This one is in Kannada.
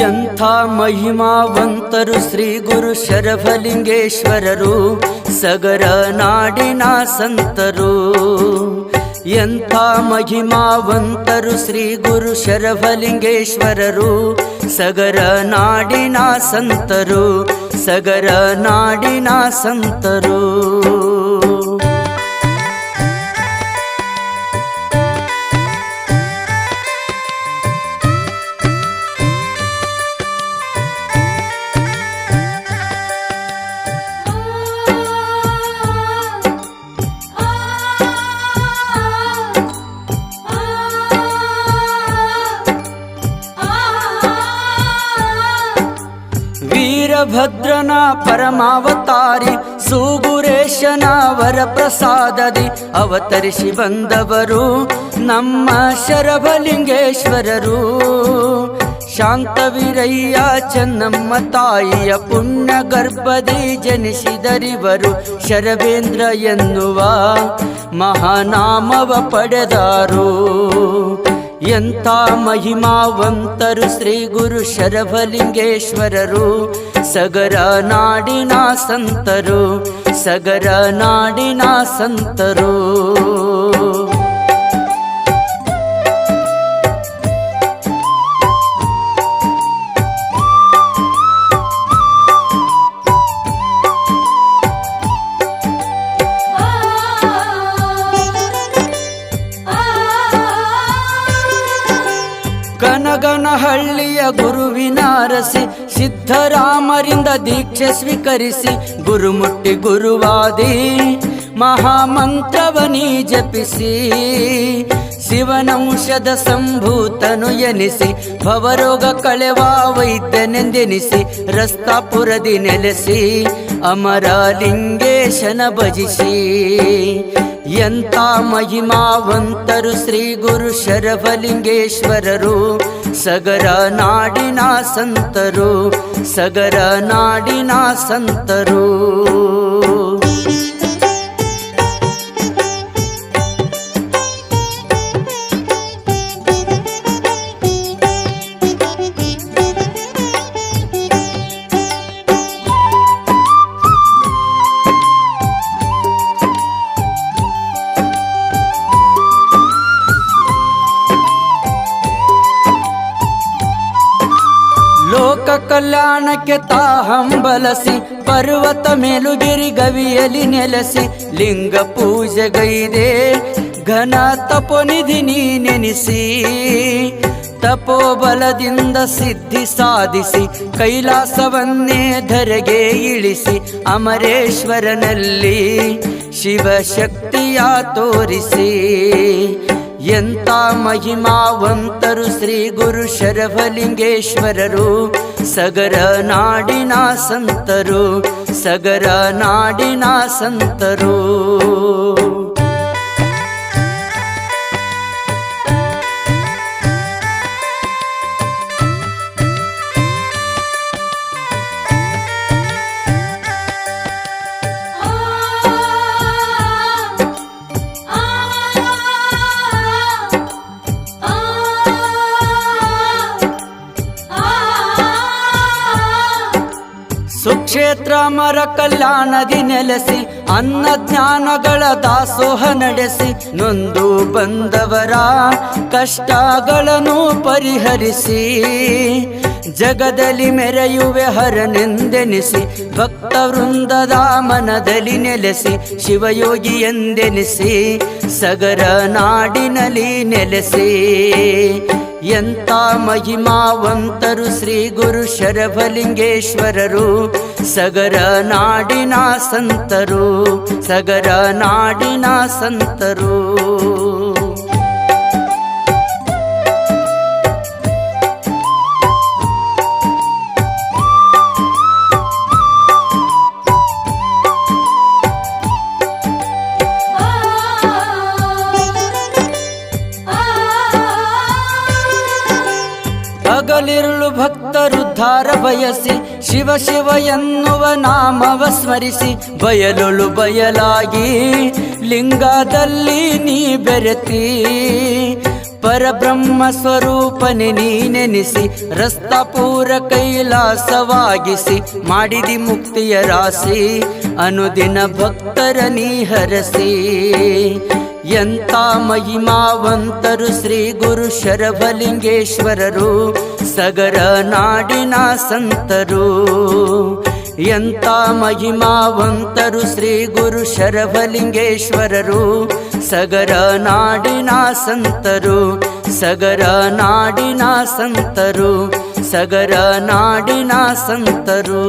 ಎಂಥ ಮಹಿಮಾವಂತರು ಶ್ರೀ ಗುರು ಶರಭಲಿಂಗೇಶ್ವರರು ಸಗರ ನಾಡಿನ ಸಂತರು. ಎಂಥ ಮಹಿಮಾವಂತರು ಶ್ರೀ ಗುರು ಶರಭಲಿಂಗೇಶ್ವರರು ಸಗರ ನಾಡಿನ ಸಂತರು, ಸಗರ ನಾಡಿನ ಸಂತರು. ವೀರಭದ್ರನ ಪರಮಾವತಾರಿ, ಸುಗುರೇಶನ ವರಪ್ರಸಾದದಿ ಅವತರಿಸಿ ಬಂದವರು ನಮ್ಮ ಶರಭಲಿಂಗೇಶ್ವರರು. ಶಾಂತವೀರಯ್ಯ, ಚೆನ್ನಮ್ಮ ತಾಯಿಯ ಪುಣ್ಯ ಗರ್ಭದಿ ಜನಿಸಿದರಿವರು ಶರವೇಂದ್ರ ಎನ್ನುವ ಮಹಾನಾಮವ ಪಡೆದಾರು. ಎಂಥ ಮಹಿಮಾವಂತರು ಶ್ರೀ ಗುರು ಶರಭಲಿಂಗೇಶ್ವರರು ಸಗರ ನಾಡಿನ ಸಂತರು ಸಗರ ನಾಡಿನ ಸಂತರು. ಕನಗನಹಳ್ಳಿಯ ಗುರುವಿನ ಅರಸಿ ಸಿದ್ಧರಾಮರಿಂದ ದೀಕ್ಷೆ ಸ್ವೀಕರಿಸಿ ಗುರುಮುಟ್ಟಿ ಗುರುವಾದಿ ಮಹಾಮಂತ್ರವನಿ ಜಪಿಸಿ ಶಿವನಂಶದ ಸಂಭೂತನು ಎನಿಸಿ ಭವರೋಗ ಕಳೆವ ವೈದ್ಯನೆಂದೆನಿಸಿ ರಸ್ತಾಪುರದಿ ನೆಲೆಸಿ ಅಮರಲಿಂಗೇಶನ ಭಜಿಸಿ. ಎಂಥ ಮಹಿಮಾವಂತರು ಶ್ರೀ ಗುರು ಶರಭಲಿಂಗೇಶ್ವರರು ಸಗರ ನಾಡಿನ ಸಂತರು ಸಗರ ನಾಡಿನ ಸಂತರು. ಕಲ್ಯಾಣಕ್ಕೆ ತಾ ಹಂಬಲಸಿ ಪರ್ವತ ಮೇಲುಗಿರಿ ಗವಿಯಲಿ ನೆಲೆಸಿ, ಲಿಂಗ ಪೂಜೆಗೈದೆ ಘನ ತಪೋನಿಧಿ ನೆನೆಸಿ, ತಪೋಬಲದಿಂದ ಸಿದ್ಧಿ ಸಾಧಿಸಿ, ಕೈಲಾಸವನ್ನೇ ಧರೆಗೆ ಇಳಿಸಿ, ಅಮರೇಶ್ವರನಲ್ಲಿ ಶಿವಶಕ್ತಿಯ ತೋರಿಸಿ. ಎಂಥ ಮಹಿಮಾವಂತರು ಶ್ರೀ ಗುರು ಶರಭಲಿಂಗೇಶ್ವರರು ಸಗರ ನಾಡಿನ ಸಂತರು ಸಗರ ನಾಡಿನ ಸಂತರು. ಸುಕ್ಷೇತ್ರ ಮರ ಕಲ್ಯಾಣದಿ ನೆಲೆಸಿ ಅನ್ನ ಜ್ಞಾನಗಳ ದಾಸೋಹ ನಡೆಸಿ ನೊಂದು ಬಂದವರ ಕಷ್ಟಗಳನ್ನು ಪರಿಹರಿಸಿ. ಜಗದಲ್ಲಿ ಮೆರೆಯುವೆ ಹರನೆಂದೆನಿಸಿ ಭಕ್ತ ವೃಂದದ ಮನದಲ್ಲಿ ನೆಲೆಸಿ, ಶಿವಯೋಗಿ ಎಂದೆನಿಸಿ, ಸಗರ ನಾಡಿನಲ್ಲಿ ನೆಲೆಸಿ. ಎಂಥ ಮಹಿಮಾವಂತರು ಶ್ರೀ ಗುರು ಶರಭಲಿಂಗೇಶ್ವರರು ಸಗರ ನಾಡಿನ ಸಂತರು, ಸಗರ ನಾಡಿನ ಸಂತರು. ಹಗಲಿರುಳು ಭಕ್ತರುದ್ಧಾರ ಬಯಸಿ, ಶಿವ ಶಿವ ಎನ್ನುವ ನಾಮವ ಸ್ಮರಿಸಿ, ಬಯಲುಳು ಬಯಲಾಗಿ, ಲಿಂಗದಲ್ಲಿ ನೀ ಬೆರೆತಿ. ಪರಬ್ರಹ್ಮ ಸ್ವರೂಪನೆ ನೀನೆನಿಸಿ ರಸ್ತಾಪೂರ ಕೈಲಾಸವಾಗಿಸಿ, ಮಾಡಿದಿ ಮುಕ್ತಿಯ ರಾಶಿ, ಅನುದಿನ ಭಕ್ತರ ನೀ ಹರಸಿ. ಎಂತ ಮಹಿಮಾವಂತರು ಶ್ರೀ ಗುರು ಶರಭಲಿಂಗೇಶ್ವರರು ಸಗರ ನಾಡಿನ ಸಂತರು. ಎಂತ ಮಹಿಮಾವಂತರು ಶ್ರೀ ಗುರು ಶರಭಲಿಂಗೇಶ್ವರರು ಸಗರ ನಾಡಿನ ಸಂತರು. ಸಗರ ನಾಡಿನ ಸಂತರು, ಸಗರ ನಾಡಿನ ಸಂತರು.